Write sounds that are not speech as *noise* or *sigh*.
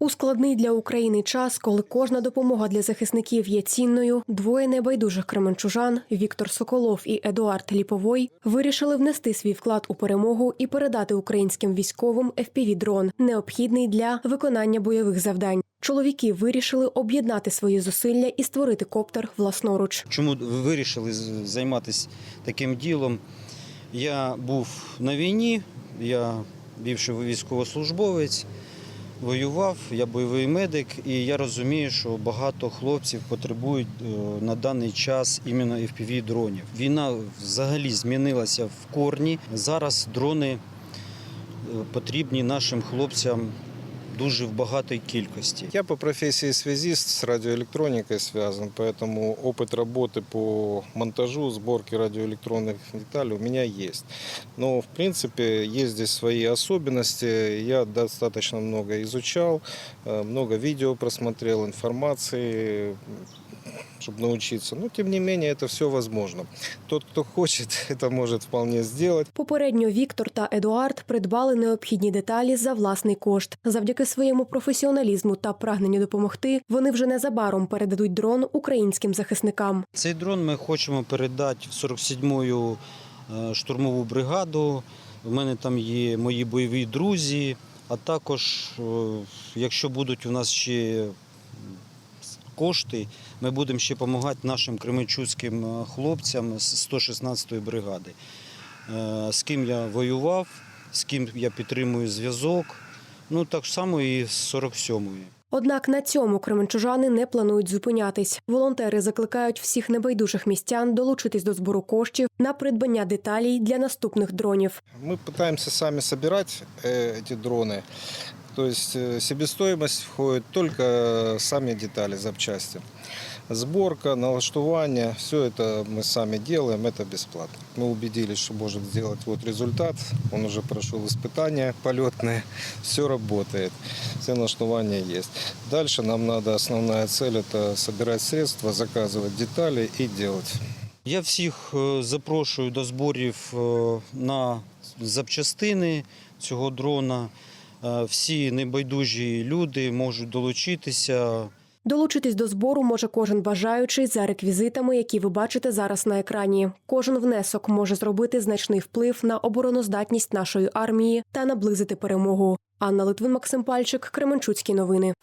У складний для України час, коли кожна допомога для захисників є цінною, двоє небайдужих кременчужан Віктор Соколов і Едуард Ліповой вирішили внести свій вклад у перемогу і передати українським військовим FPV-дрон, необхідний для виконання бойових завдань. Чоловіки вирішили об'єднати свої зусилля і створити коптер власноруч. Чому ви вирішили займатися таким ділом? Я був на війні, я бівший військовослужбовець, воював, я бойовий медик, і я розумію, що багато хлопців потребують е, на даний час іменно fpv дронів. Війна взагалі змінилася в корні. Зараз дрони е, потрібні нашим хлопцям дуже в багатій кількості. Я по профессии связист с радиоэлектроникой связан, поэтому опыт работы по монтажу, сборке радиоэлектронных деталей у меня есть. Но, в принципе, есть здесь свои особенности. Я достаточно много изучал, э, много видео просмотрел, информации, чтобы научиться. Но, тем не менее, это все возможно. Тот, кто хочет, *laughs* это может вполне сделать. Попередньо Віктор та Едуард придбали необхідні деталі за власний кошт. Завдяки своєму професіоналізму та прагненню допомогти, вони вже незабаром передадуть дрон українським захисникам. Цей дрон ми хочемо передати в 47-ю е, штурмову бригаду. У мене там є мої бойові друзі, а також, е, якщо будуть у нас ще кошти, ми будемо ще допомагати нашим кременчуцьким е, хлопцям з 116-ї бригади, е, з ким я воював, з ким я підтримую зв'язок. Ну так само і з 47-ї. Однак на цьому кременчужани не планують зупинятись. Волонтери закликають всіх небайдужих містян долучитись до збору коштів на придбання деталей для наступних дронів. Мы пытаемся сами собирать э, эти дроны. То есть э, себестоимость входит только сами детали, запчасти. Сборка, налаштування, все это мы сами делаем, это бесплатно. Мы убедились, что можем сделать вот результат. Он уже прошел испытания полетные, *laughs* все работает, все налаштования есть. Дальше нам надо, основная цель это собирать средства, заказывать детали и делать. Я всіх е, запрошую до зборів е, на запчастини цього дрона. Е, Всі небайдужі люди можуть долучитися. Долучитись до збору може кожен бажаючий за реквізитами, які ви бачите зараз на екрані. Кожен внесок може зробити значний вплив на обороноздатність нашої армії та наблизити перемогу. Анна Литвин, Максим Пальчик, Кременчуцькі новини.